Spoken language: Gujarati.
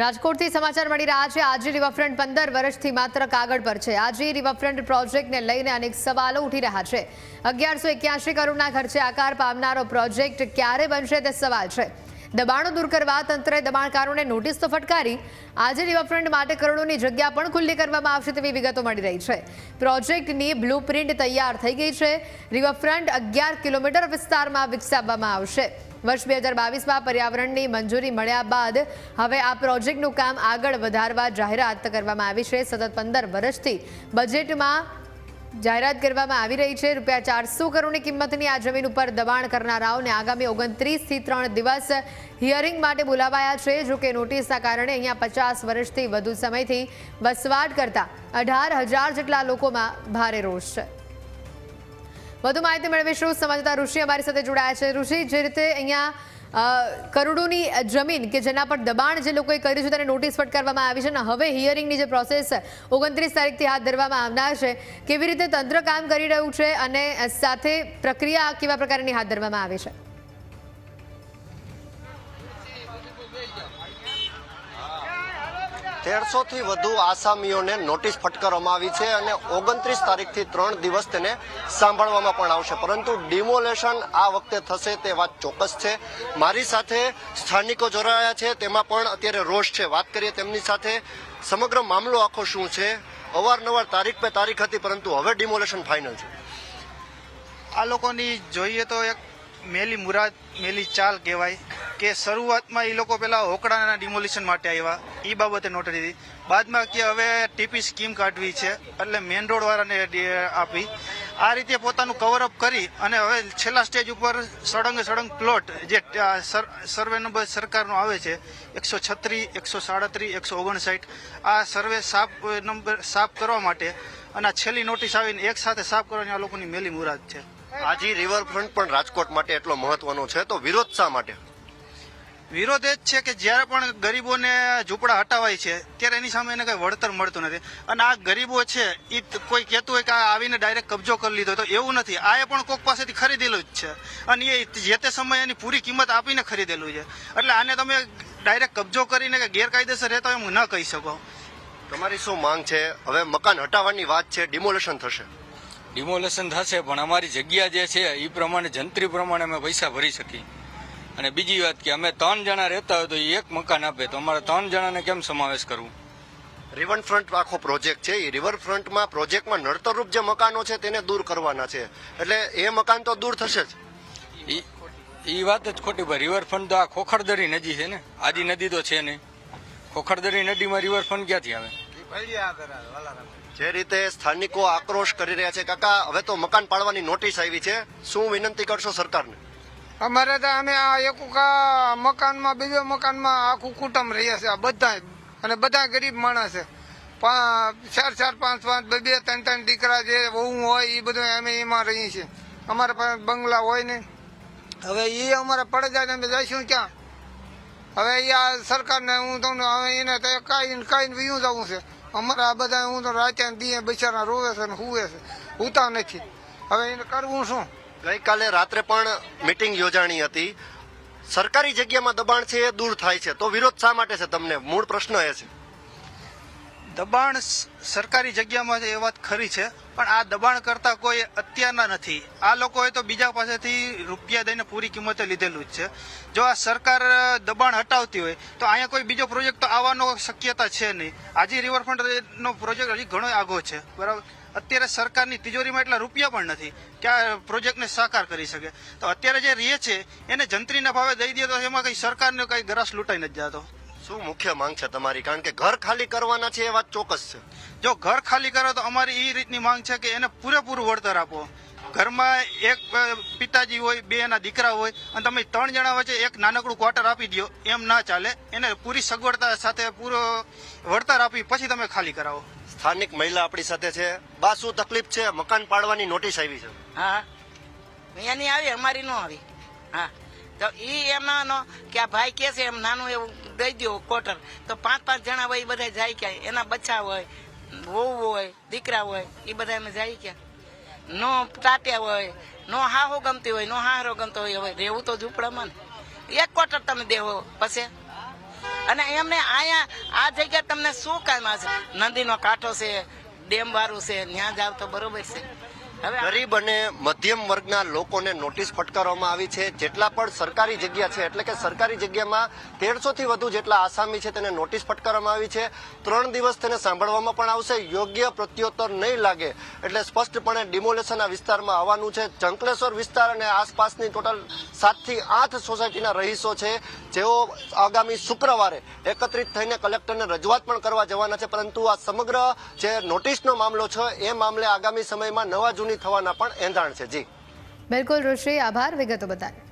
રાજકોટથી સમાચાર મળી રહ્યા છે. આજે રિવરફ્રન્ટ પંદર વર્ષથી માત્ર કાગળ પર છે. આજે રિવરફ્રન્ટ પ્રોજેક્ટને લઈને અનેક સવાલો ઉઠી રહ્યા છે. અગિયારસો એક્યાસી કરોડના ખર્ચે આકાર પામનારો પ્રોજેક્ટ ક્યારે બનશે તે સવાલ છે. દબાણો દૂર કરવા તંત્રએ દબાણકારોને નોટિસ તો ફટકારી. આજે રિવરફ્રન્ટ માટે કરોડોની જગ્યા પણ ખુલ્લી કરવામાં આવશે તેવી વિગતો મળી રહી છે. પ્રોજેક્ટની બ્લુપ્રિન્ટ તૈયાર થઈ ગઈ છે. રિવરફ્રન્ટ અગિયાર કિલોમીટર વિસ્તારમાં વિકસાવવામાં આવશે. વર્ષ બે હજાર બાવીસમાં પર્યાવરણની મંજૂરી મળ્યા બાદ હવે આ પ્રોજેક્ટનું કામ આગળ વધારવા જાહેરાત કરવામાં આવી છે. સતત પંદર વર્ષથી બજેટમાં જાહેરાત કરવામાં આવી રહી છે. રૂપિયા ચારસો કરોડની કિંમતની આ જમીન ઉપર દબાણ કરનારાઓને આગામી ઓગણત્રીસથી ત્રણ દિવસ હિયરિંગ માટે બોલાવાયા છે. જો કે નોટિસના કારણે અહીંયા પચાસ વર્ષથી વધુ સમયથી વસવાટ કરતા અઢાર હજાર જેટલા લોકોમાં ભારે રોષ છે. વધુ માહિતી મેળવીશું. સમાજતા ઋષિ અમારી સાથે જોડાયા છે. ઋષિ, જે રીતે અહીંયા કરોડોની જમીન કે જેના પર દબાણ જે લોકોએ કર્યું છે તેને નોટિસ ફટકારવામાં આવી છે અને હવે હિયરિંગની જે પ્રોસેસ ઓગણત્રીસ તારીખથી હાથ ધરવામાં આવનાર છે. કેવી રીતે તંત્ર કામ કરી રહ્યું છે અને સાથે પ્રક્રિયા કેવા પ્રકારની હાથ ધરવામાં આવી છે? તેરસો થી વધુ આસામીઓને નોટિસ ફટકારવામાં આવી છે અને ઓગણત્રીસ તારીખથી ત્રણ દિવસ તેને સાંભળવામાં પણ આવશે. પરંતુ ડિમોલેશન આ વખતે થશે તે વાત ચોક્કસ છે. મારી સાથે સ્થાનિકો જોડાયા છે, તેમાં પણ અત્યારે રોષ છે. વાત કરીએ તેમની સાથે, સમગ્ર મામલો આખો શું છે? અવારનવાર તારીખ પે તારીખ હતી, પરંતુ હવે ડિમોલેશન ફાઇનલ છે. આ લોકોની જોઈએ તો એક મેલી મુરાદ, મેલી ચાલ કહેવાય. કે શરૂઆતમાં એ લોકો પેલા હોકડાના ડિમોલિશન માટે આવ્યા. એ બાબતે નોટ દીધી. બાદમાં કે હવે ટીપી સ્કીમ કાઢવી છે, એટલે મેન રોડ વાળાને આપી. આ રીતે પોતાનું કવરઅપ કરી અને હવે છેલ્લા સ્ટેજ ઉપર સળંગ સળંગ પ્લોટ જે સર્વે નંબર સરકારનો આવે છે, એકસો છત્રીસ એકસો સાડત્રીસ એકસો ઓગણસાઠ, આ સર્વે સાફ નંબર સાફ કરવા માટે અને છેલ્લી નોટિસ આવીને એક સાથે સાફ કરવાની આ લોકોની મેલી મુરાદ છે. આજે રિવરફ્રન્ટ પણ રાજકોટ માટે એટલો મહત્વનો છે, તો વિરોધ શા માટે? વિરોધ એ જ છે કે જ્યારે પણ ગરીબોને ઝૂંપડા હટાવાય છે ત્યારે એની સામે એને કઈ વળતર મળતું નથી. અને આ ગરીબો છે એ કોઈ કહેતું હોય કે આ આવીને ડાયરેક્ટ કબજો કરી લીધો તો એવું નથી. આ એ પણ કોક પાસેથી ખરીદેલું જ છે. અને એ જે તે સમયે એની પૂરી કિંમત આપીને ખરીદેલું છે. એટલે આને તમે ડાયરેક્ટ કબજો કરીને કે ગેરકાયદેસર રહેતો એમ ન કહી શકો. તમારી શું માંગ છે? હવે મકાન હટાવવાની વાત છે ડિમોલેશન થશે. ડિમોલેશન થશે પણ અમારી જગ્યા જે છે એ પ્રમાણે જંત્રી પ્રમાણે અમે પૈસા ભરી શકીએ. અને બીજી વાત કે અમે ત્રણ જણા રહેતા હોય તો એક મકાન આપે. તો અમારે ત્રણ જણાને કેમ સમાવેશ કરવું? રિવરફ્રન્ટ આખો પ્રોજેક્ટ છે. એ રિવરફ્રન્ટમાં પ્રોજેક્ટમાં નડતરરૂપ જે મકાનો છે તેને દૂર કરવાના છે. એટલે એ મકાન તો દૂર થશે જ. એ એ વાત જ ખોટી ભાઈ. રિવરફ્રન્ટ તો આ ખોખરદરી નદી છે ને? આજી નદી તો છે નહીં. ખોખરદરી નદીમાં રિવરફ્રન્ટ ક્યાંથી આવે? જે રીતે સ્થાનિકો આક્રોશ કરી રહ્યા છે કાકા હવે તો મકાન પાડવાની નોટિસ આવી છે. શું વિનંતી કરશો સરકારને? અમારે તો અમે આ એક મકાનમાં, બીજો મકાનમાં આખું કુટુંબ રહીએ છે આ બધા અને બધા ગરીબ માણસ છે. ચાર ચાર, પાંચ પાંચ, બે બે, ત્રણ ત્રણ દીકરા જે વહુ હોય એ બધું અમે એમાં રહીએ છીએ. અમારા પાસે બંગલા હોય ને હવે એ અમારે પડે અમે જઈશું ક્યાં? હવે એ આ સરકારને હું તમને, હવે એને તો કાંઈ કાંઈ વીયું જવું છે. અમારે આ બધા હું તો રાતે દીએ બિચારા રોવે છે ને હુવે છે. હુતા નથી. હવે એને કરવું શું? ગઈકાલે રાત્રે પણ મીટિંગ યોજાણી હતી. સરકારી જગ્યામાં દબાણ છે એ દૂર થાય છે. તો વિરોધ શા માટે છે? તમને મૂળ પ્રશ્ન એ છે. દબાણ સરકારી જગ્યામાં એ વાત ખરી છે, પણ આ દબાણ કરતા કોઈ અત્યારના નથી. આ લોકોએ તો બીજા પાસેથી રૂપિયા દઈને પૂરી કિંમતે લીધેલું જ છે. જો આ સરકાર દબાણ હટાવતી હોય, તો અહીંયા કોઈ બીજો પ્રોજેક્ટ તો આવવાનો શક્યતા છે નહીં. આજે રિવરફ્રન્ટ નો પ્રોજેક્ટ હજી ઘણો આગો છે. બરાબર? અત્યારે સરકારની તિજોરીમાં એટલા રૂપિયા પણ નથી કે આ પ્રોજેક્ટને સાકાર કરી શકે. તો અત્યારે જે રહે છે એને જંત્રીના ભાવે દઈ દે તો એમાં કઈ સરકારને કઈ ગરાસ લૂંટાઈ નથી જતો. શું મુખ્ય માંગ છે તમારી? કારણ કે ઘર ખાલી કરવાના છે એ વાત ચોક્કસ છે. જો ઘર ખાલી કરો તો અમારી એ રીતની માંગ છે કે એને પૂરેપૂરું વળતર આપો. ઘરમાં એક પિતાજી હોય બે એના દીકરા હોય અને તમે ત્રણ જણા વચ્ચે એક નાનકડું ક્વાર્ટર આપી દો એમ ના ચાલે. એને પૂરી સગવડતા સાથે પૂરો વળતર આપી પછી તમે ખાલી કરાવો. સ્થાનિક મહિલા આપણી સાથે છે. બા, શું તકલીફ છે? મકાન પાડવાની નોટિસ આવી છે. હા. એની આવી, અમારી ન આવી. હા. તો એમાં નો કે આ ભાઈ કે છે એમ નાનું એવું દઈ દો કોટર તો પાંચ પાંચ જણા હોય એ બધા જાય ક્યાં એના બચ્ચા હોય, વહુ હોય, દીકરા હોય એ બધા અમે જાય ક્યાં? નો ટાટ્યા હોય, નો હાહો ગમતી હોય, નો હારો ગમતો હોય, હવે રહેવું તો ઝૂંપડામાં ને. એક કોટર તમે દેવો પછી? અને એમને અહીંયા આ જગ્યા તમને શું કામ હશે નદીનો કાંઠો છે, ડેમ વાળું છે ત્યાં જાવ તો બરોબર છે. ગરીબ અને મધ્યમ વર્ગના લોકોને નોટિસ ફટકારવામાં આવી છે. જેટલા પણ સરકારી જગ્યા છે, એટલે કે સરકારી જગ્યામાં તેરસો થી વધુ જેટલા આસામી છે તેને નોટિસ ફટકારવામાં આવી છે. ત્રણ દિવસ તેને સાંભળવામાં પણ આવશે. યોગ્ય પ્રત્યુત્તર નહીં લાગે એટલે સ્પષ્ટપણે ડિમોલેશન આ વિસ્તારમાં આવવાનું છે. જંકલેશ્વર વિસ્તાર અને આસપાસની ટોટલ સાતથી આઠ સોસાયટીના રહીશો છે. જેઓ આગામી શુક્રવારે એકત્રિત થઈને કલેક્ટરને રજૂઆત પણ કરવા જવાના છે. પરંતુ આ સમગ્ર જે નોટિસનો મામલો છે, એ મામલે આગામી સમયમાં નવા જૂની થવાના પણ એંધાણ છે. જી. બિલકુલ ઋષિ આભાર વિગતો બતાવી.